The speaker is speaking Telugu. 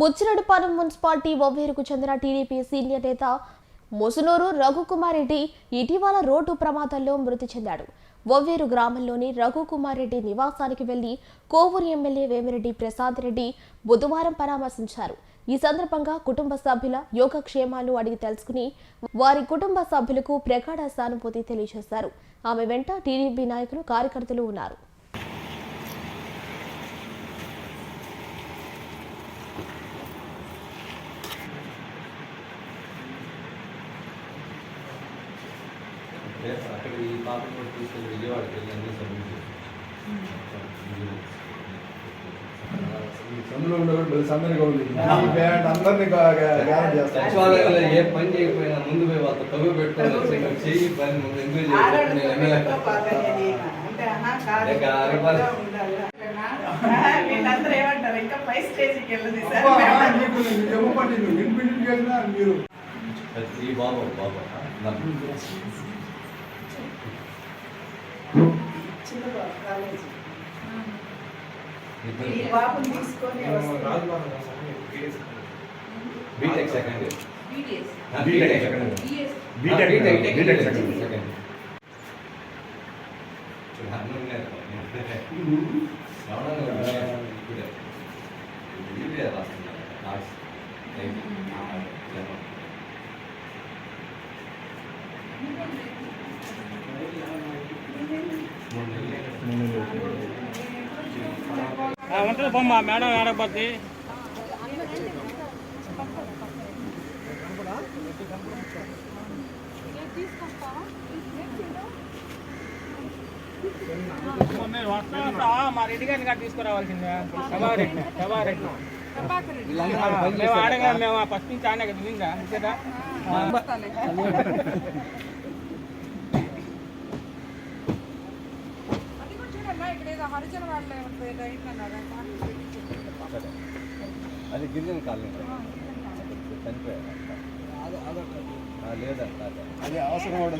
బుచ్చిరెడ్డిపాలెం మున్సిపాలిటీ ఒవ్వేరుకు చెందిన టీడీపీ సీనియర్ నేత ముసునూరు రఘుకుమార్ రెడ్డి ఇటీవల రోడ్డు ప్రమాదంలో మృతి చెందాడు. ఒవ్వేరు గ్రామంలోని రఘుకుమార్ రెడ్డి నివాసానికి వెళ్ళి కోవూరు ఎమ్మెల్యే వేమిరెడ్డి ప్రసాద్ రెడ్డి బుధవారం పరామర్శించారు. ఈ సందర్భంగా కుటుంబ సభ్యుల యోగక్షేమాలు అడిగి తెలుసుకుని వారి కుటుంబ సభ్యులకు ప్రగాఢ సానుభూతి తెలియజేశారు. ఆమె వెంట టీడీపీ నాయకులు కార్యకర్తలు ఉన్నారు. అక్కడ ఈ పాపను కూడా తీసుకెళ్ళి విజయవాడకి వెళ్ళి అన్ని సబ్మిట్ సందులో మళ్ళీ సందడిగా ఉంది ఈ బ్యాండ్ అందరినీ గ్యారెంటీ చేస్తాను సచివాలయంలో ఏ పని చేయకపోయినా ముందు పోయి వాళ్ళతో కవి పెట్టుకొని చేయి పని ముందు ఎంజాయ్ చేసి వీళ్ళందరూ ఏమంటారు ఇంకా పై స్టేజ్కి వెళ్ళదు సార్ మీరు ఈ బాబు బాబు. చిన్న బాబు కాలేజీ ఇద్దరు ఈ బాబుని తీసుకొని వస్తాను BTech second year BTech second BTech BTech BTech second second. Second అన్నీ ఉన్నాయి రమణ గారు ఇప్పుడే ఇప్పుడే రాస్తున్నారు ఉంటుంది బొమ్మ మేడం ఆడకపోతే మా రెడ్డి గారిని గారు తీసుకురావాల్సిందే. సభారెడ్డి సభారెడ్డి మేము ఆడగా మేము ఫస్ట్ నుంచి ఆడే కదా నిందా కదా అది గిరిజన కాలనీ చనిపోయారు లేదంట అది. అవసరం కూడా